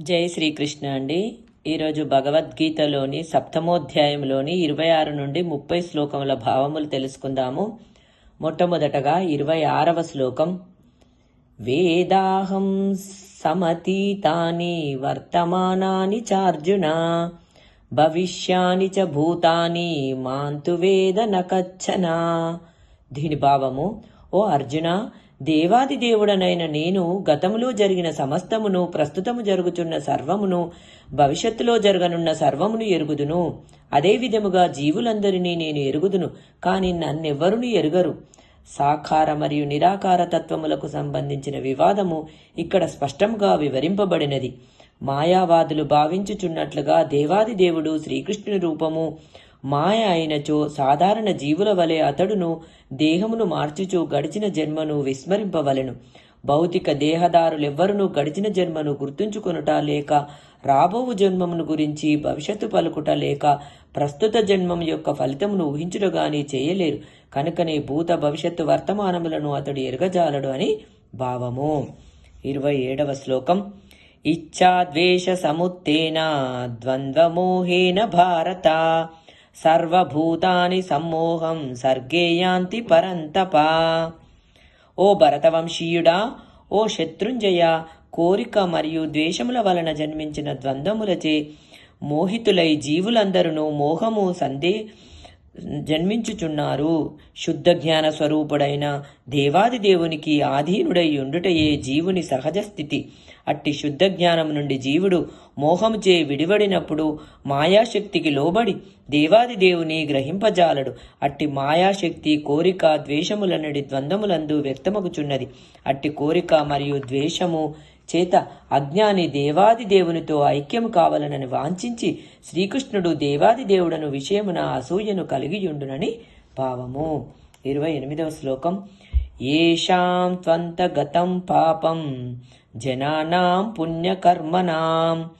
జై శ్రీకృష్ణ అండి. ఈరోజు భగవద్గీతలోని సప్తమోధ్యాయంలోని ఇరవై ఆరు నుండి ముప్పై శ్లోకముల భావములు తెలుసుకుందాము. మొట్టమొదటగా ఇరవై ఆరవ శ్లోకం. వేదాహం సమతీతాని వర్తమానాని చార్జున భవిష్యాని చ భూతాని మాంతు వేద నకచ్చనా దీని భావము ఓ అర్జున దేవాది దేవుడనైన నేను గతములో జరిగిన సమస్తమును ప్రస్తుతము జరుగుచున్న సర్వమును భవిష్యత్తులో జరగనున్న సర్వమును ఎరుగుదును. అదే విధముగా జీవులందరినీ నేను ఎరుగుదును కాని నన్నెవ్వరుని ఎరుగరు. సాకార మరియు నిరాకార తత్వములకు సంబంధించిన వివాదము ఇక్కడ స్పష్టంగా వివరింపబడినది. మాయావాదులు భావించుచున్నట్లుగా దేవాది దేవుడు శ్రీకృష్ణుని రూపము మాయ అయినచో సాధారణ జీవుల వలె అతడును దేహమును మార్చుచు గడిచిన జన్మను విస్మరింపవలెను. భౌతిక దేహదారులెవ్వరునూ గడిచిన జన్మను గుర్తుంచుకొనుట లేక రాబోవు జన్మమును గురించి భవిష్యత్తు పలుకుట లేక ప్రస్తుత జన్మం యొక్క ఫలితమును ఊహించుట గాని చేయలేరు. కనుకనే భూత భవిష్యత్తు వర్తమానములను అతడు ఎరగజాలడు అని భావము. ఇరవై ఏడవ శ్లోకం. ఇచ్ఛాద్వేష సముత్తేన ద్వంద్వమోహేన భారత. సర్వభూతాని సమ్మోహం సర్గేయాంతి పరంతప. ఓ భరతవంశీయుడా ఓ శత్రుంజయ కోరిక మరియు ద్వేషముల వలన జన్మించిన ద్వంద్వములచే మోహితులై జీవులందరూ మోహము సందే జన్మించుచున్నారు. శుద్ధ జ్ఞాన స్వరూపుడైన దేవాది దేవునికి ఆధీనుడై ఉండుటయే జీవుని సహజ స్థితి. అట్టి శుద్ధ జ్ఞానం నుండి జీవుడు మోహముచే విడివడినప్పుడు మాయాశక్తికి లోబడి దేవాది దేవుని గ్రహింపజాలడు. అట్టి మాయాశక్తి కోరిక ద్వేషములనడి ద్వంద్వములందు వ్యక్తమగుచున్నది. అట్టి కోరిక మరియు ద్వేషము చేత అజ్ఞాని దేవాది దేవునితో ఐక్యము కావాలనని వాంఛించి శ్రీకృష్ణుడు దేవాది దేవుడను విషయమున అసూయను కలిగియుండునని భావము ఇరవై ఎనిమిదవ శ్లోకం. ఏషాం త్వంతగతం పాపం జనానాం పుణ్యకర్మణాం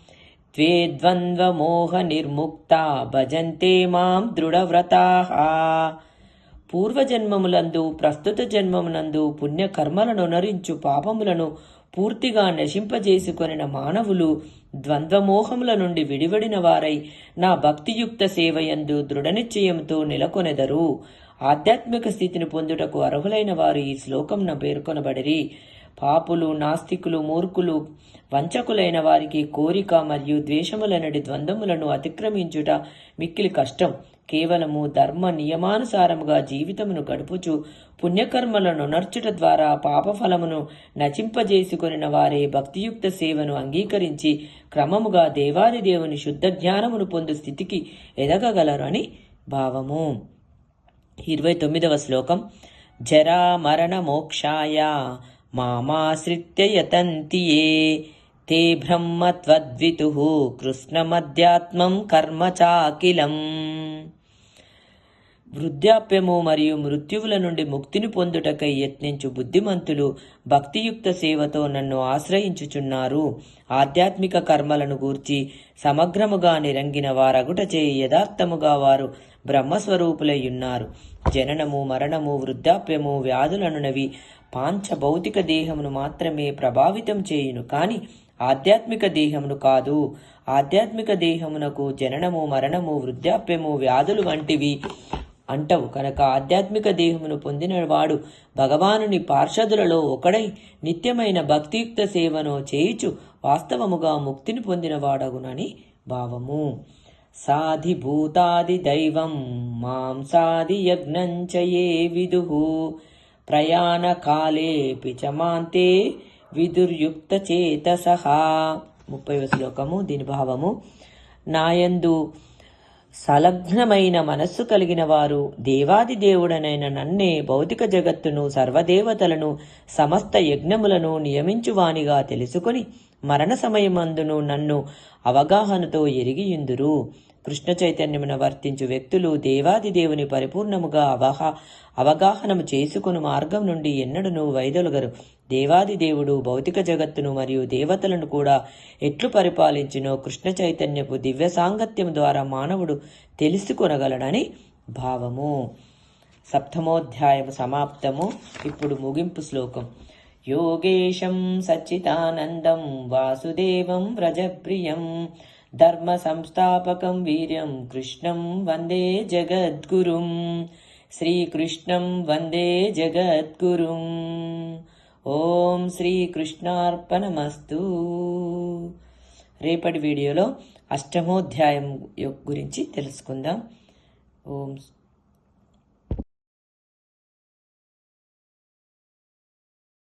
త్వే ద్వంద్వమోహ నిర్ముక్త భజంతే మాం దృఢవ్రతా. పూర్వజన్మములందు ప్రస్తుత జన్మమునందు పుణ్యకర్మలను నరించు పాపములను పూర్తిగా నశింపజేసుకొనిన మానవులు ద్వంద్వమోహముల నుండి విడివడిన వారై నా భక్తియుక్త సేవయందు దృఢనిశ్చయంతో నెలకొనెదరు. ఆధ్యాత్మిక స్థితిని పొందుటకు అర్హులైన వారు ఈ శ్లోకంన పేర్కొనబడిరి. పాపులు నాస్తికులు మూర్ఖులు వంచకులైన వారికి కోరిక మరియు ద్వేషములనడి ద్వంద్వములను అతిక్రమించుట మిక్కిలి కష్టం. కేవలము ధర్మ నియమానుసారముగా జీవితమును గడుపుచు పుణ్యకర్మలను నర్చుట ద్వారా పాపఫలమును నచింపజేసుకొనిన వారే భక్తియుక్త సేవను అంగీకరించి క్రమముగా దేవాది దేవుని శుద్ధ జ్ఞానమును పొందు స్థితికి ఎదగగలరు అని భావము. ఇరవై తొమ్మిదవ శ్లోకం. జరా మరణ మోక్షాయ. मामाश्रित्य यतन्ति ये। ते ब्रह्मत्वद्वितुः कृष्णमध्यात्मं कर्म चाकिलम्। వృద్ధాప్యము మరియు మృత్యువుల నుండి ముక్తిని పొందుటకై యత్నించు బుద్ధిమంతులు భక్తియుక్త సేవతో నన్ను ఆశ్రయించుచున్నారు. ఆధ్యాత్మిక కర్మలను గూర్చి సమగ్రముగా నిరంగిన వారగుటచే యథార్థముగా వారు బ్రహ్మస్వరూపులై ఉన్నారు జననము మరణము వృద్ధాప్యము వ్యాధులనునవి పాంచ భౌతిక దేహమును మాత్రమే ప్రభావితం చేయును కాని ఆధ్యాత్మిక దేహమును కాదు. ఆధ్యాత్మిక దేహమునకు జననము మరణము వృద్ధాప్యము వ్యాధులు వంటివి అంటవు. కనుక ఆధ్యాత్మిక దేహమును పొందినవాడు భగవానుని పార్షదులలో ఒకడై నిత్యమైన భక్తియుక్త సేవను చేయుచు వాస్తవముగా ముక్తిని పొందినవాడగునని భావము. సాధి భూతాది దైవం మాంసాది యజ్ఞంచయే విదు. ప్రయాణ కాలే పిచమాంతే విదుర్యుక్త చేతసహ. ముప్పై శ్లోకము. దీని భావము నాయందు సలగ్నమైన మనస్సు కలిగిన వారు దేవాది దేవుడనైన నన్నే భౌతిక జగత్తును సర్వదేవతలను సమస్త యజ్ఞములను నియమించువానిగా తెలుసుకొని మరణ సమయమందును నన్ను అవగాహనతో ఎరిగియుందురు కృష్ణ చైతన్యమున వర్తించు వ్యక్తులు దేవాది దేవుని పరిపూర్ణముగా అవహా అవగాహనము చేసుకుని మార్గం నుండి ఎన్నడను వైదొలగరు దేవాది దేవుడు భౌతిక జగత్తును మరియు దేవతలను కూడా ఎట్లు పరిపాలించినో కృష్ణ చైతన్యపు దివ్య సాంగత్యం ద్వారా మానవుడు తెలుసుకొనగలడని భావము సప్తమోధ్యాయము సమాప్తము ఇప్పుడు ముగింపు శ్లోకం योगेशं सच्चिदानन्दं वासुदेवं ధర్మ సంస్థాపకం వీర్యం కృష్ణం వందే జగద్గురుం. శ్రీకృష్ణం వందే జగద్గురుం. ఓం శ్రీకృష్ణార్పణమస్తు. రేపటి వీడియోలో అష్టమోధ్యాయం గురించి తెలుసుకుందాం. ఓం